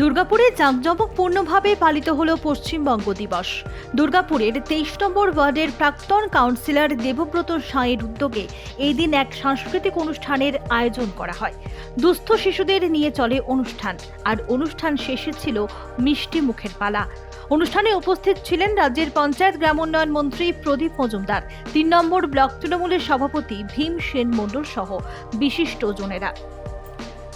দুর্গাপুরে জাঁকজমকপূর্ণভাবে পালিত হল পশ্চিমবঙ্গ দিবস। দুর্গাপুরের তেইশ নম্বর ওয়ার্ডের প্রাক্তন কাউন্সিলর দেবব্রত সাঁয়ের উদ্যোগে এই দিন এক সাংস্কৃতিক অনুষ্ঠানের আয়োজন করা হয়। দুস্থ শিশুদের নিয়ে চলে অনুষ্ঠান, আর অনুষ্ঠান শেষে ছিল মিষ্টি মুখের পালা। অনুষ্ঠানে উপস্থিত ছিলেন রাজ্যের পঞ্চায়েত গ্রামোন্নয়ন মন্ত্রী প্রদীপ মজুমদার, তিন নম্বর ব্লক তৃণমূলের সভাপতি ভীম সেন মণ্ডল সহ বিশিষ্ট জনেরা।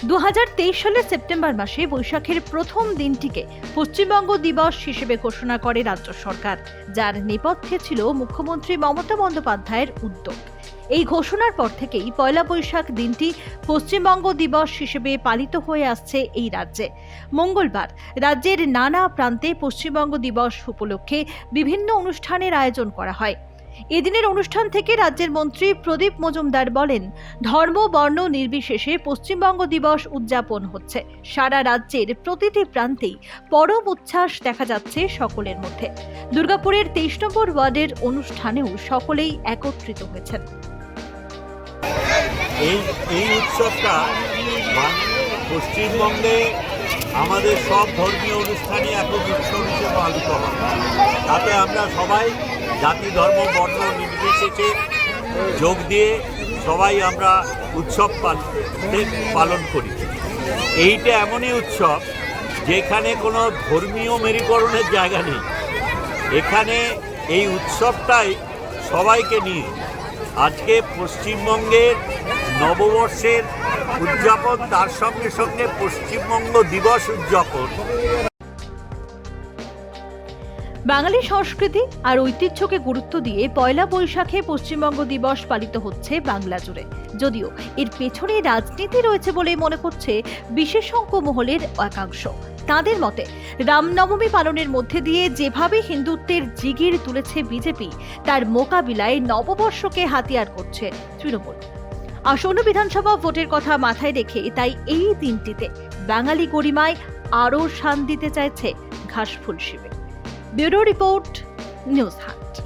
দু হাজার তেইশ সালের সেপ্টেম্বর মাসে বৈশাখের প্রথম দিনটিকে পশ্চিমবঙ্গ দিবস হিসেবে ঘোষণা করে রাজ্য সরকার, যার নেপথ্যে ছিল মুখ্যমন্ত্রী মমতা বন্দ্যোপাধ্যায়ের উদ্যোগ। এই ঘোষণার পর থেকেই পয়লা বৈশাখ দিনটি পশ্চিমবঙ্গ দিবস হিসেবে পালিত হয়ে আসছে এই রাজ্যে। মঙ্গলবার রাজ্যের নানা প্রান্তে পশ্চিমবঙ্গ দিবস উপলক্ষে বিভিন্ন অনুষ্ঠানের আয়োজন করা হয়। এদিনের অনুষ্ঠান থেকে রাজ্যের মন্ত্রী প্রদীপ মজুমদার বলেন, ধর্ম, বর্ণ নির্বিশেষে পশ্চিমবঙ্গ দিবস উদযাপন হচ্ছে। সারা রাজ্যের প্রতিটি প্রান্তেই পরম উচ্ছ্বাস দেখা যাচ্ছে সকলের মধ্যে। দুর্গাপুরের তেইশ নম্বর ওয়ার্ডের অনুষ্ঠানেও সকলেই একত্রিত হয়েছেন। এই উৎসবটা পশ্চিমবঙ্গে আমাদের সব ধর্মীয় অনুষ্ঠানই এখন উৎসব হিসেবে পালিত হয়। তাতে আমরা সবাই জাতি, ধর্ম, বর্ণ নির্বিশেষে যোগ দিয়ে সবাই আমরা উৎসব পাল- পালন করি। এইটা এমনই উৎসব যেখানে কোনো ধর্মীয় মেরুকরণের জায়গা নেই। এখানে এই উৎসবটাই সবাইকে নিয়ে। আজকে পশ্চিমবঙ্গের নববর্ষের উদযাপন, তার সঙ্গে সঙ্গে পশ্চিমবঙ্গ দিবস উদযাপন। বাঙালি সংস্কৃতি আর ঐতিহ্যকে গুরুত্ব দিয়ে পয়লা বৈশাখে পশ্চিমবঙ্গ দিবস পালিত হচ্ছে বাংলা জুড়ে। যদিও এর পেছনে রাজনীতি রয়েছে বলে মনে করছে বিশেষজ্ঞ মহলের একাংশ। তাদের মতে, রামনবমী পালনের মধ্যে দিয়ে যেভাবে হিন্দুত্বের জিগির তুলেছে বিজেপি, তার মোকাবিলায় নববর্ষকে হাতিয়ার করছে তৃণমূল। আসন্ন বিধানসভা ভোটের কথা মাথায় রেখে তাই এই দিনটিতে বাঙালি গরিমায় আরও শান দিতে চাইছে ঘাসফুল শিবির। Bureau report news Haat.